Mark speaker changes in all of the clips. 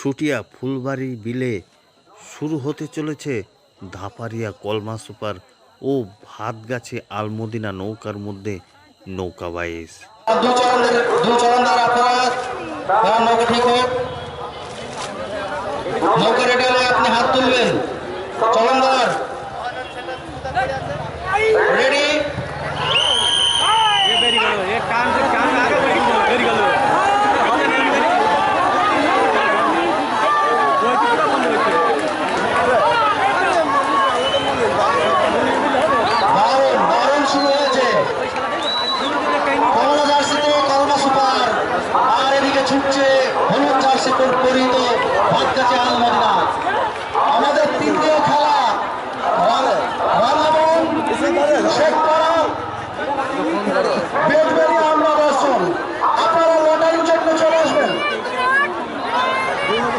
Speaker 1: সুটিয়া ফুলবাড়ি বিলে শুরু হতে চলেছে ধাপারিয়া কলমা সুপার ও ভাত গাছে আলমদিনা নৌকার মধ্যে নৌকা বাইস
Speaker 2: নৌকা আপনি হাত তুলবেন।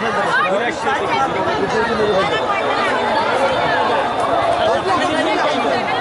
Speaker 2: Thank you.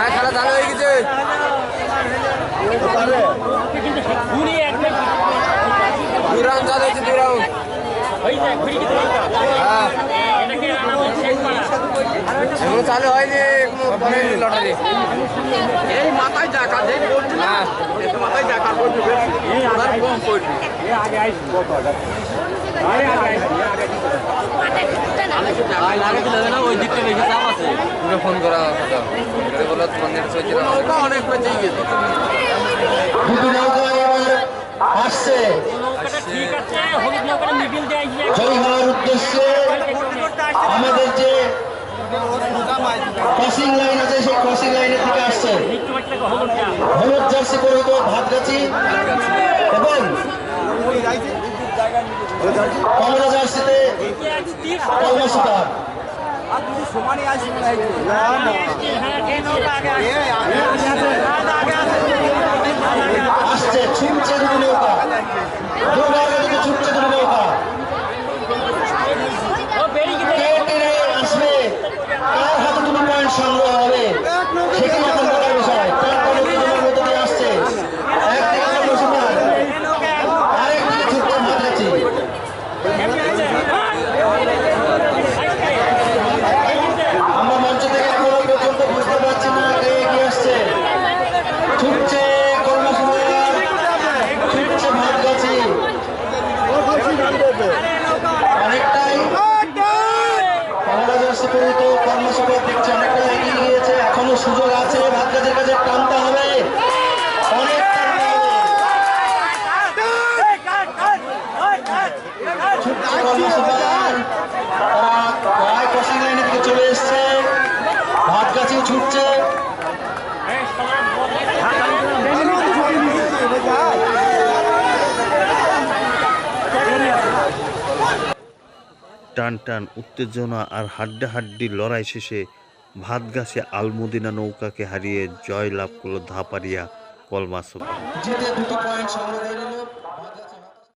Speaker 2: হ্যাঁ
Speaker 3: খেলা চালু হয়ে গেছে। দুই রাউন্ড চালু হয়েছে দুই রাউন্ড হ্যাঁ। চালু হয়নি লটারি এই মাথায় দেখা যে হ্যাঁ। মাথায় দেখা করবে গেছে
Speaker 2: আমাদের যে ক্রসিং লাইন আছে সেই ক্রসিং লাইনের থেকে আসছে হলুদ জার্সি পরিহিত ভাতগাছি এবং কমলা জার্সিতে কমলা সুতার আসছে বেশি পরিণত গিয়েছে। এখনও সুযোগ আছে ভাগ্যদের কাছে টানতে হবে। অনেক চলে এসছে। ভাত গাছে ছুটছে।
Speaker 1: টান টান, উত্তেজনা আর হাড্ডাহাড্ডি লড়াই শেষে ভাতগাছে আলমদিনা নৌকাকে হারিয়ে জয় লাভ করল ধাপারিয়া কলমা